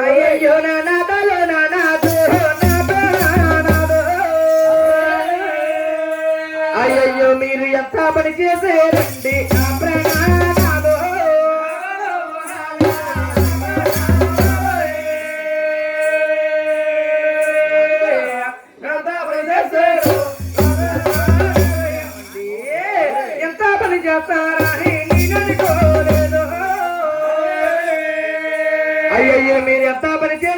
అయ్యో నా నా నాతో మీరు ఎంత పని చేసేరండి ఎంత పని చేస్తారా? నేను అనుకోలేదు. aí, aí, a Miriam tá aparecendo.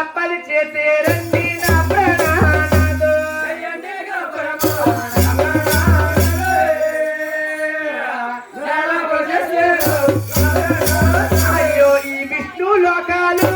అప్పలు చేసే రండి అయ్యో ఈ విష్ణు లోకాలు.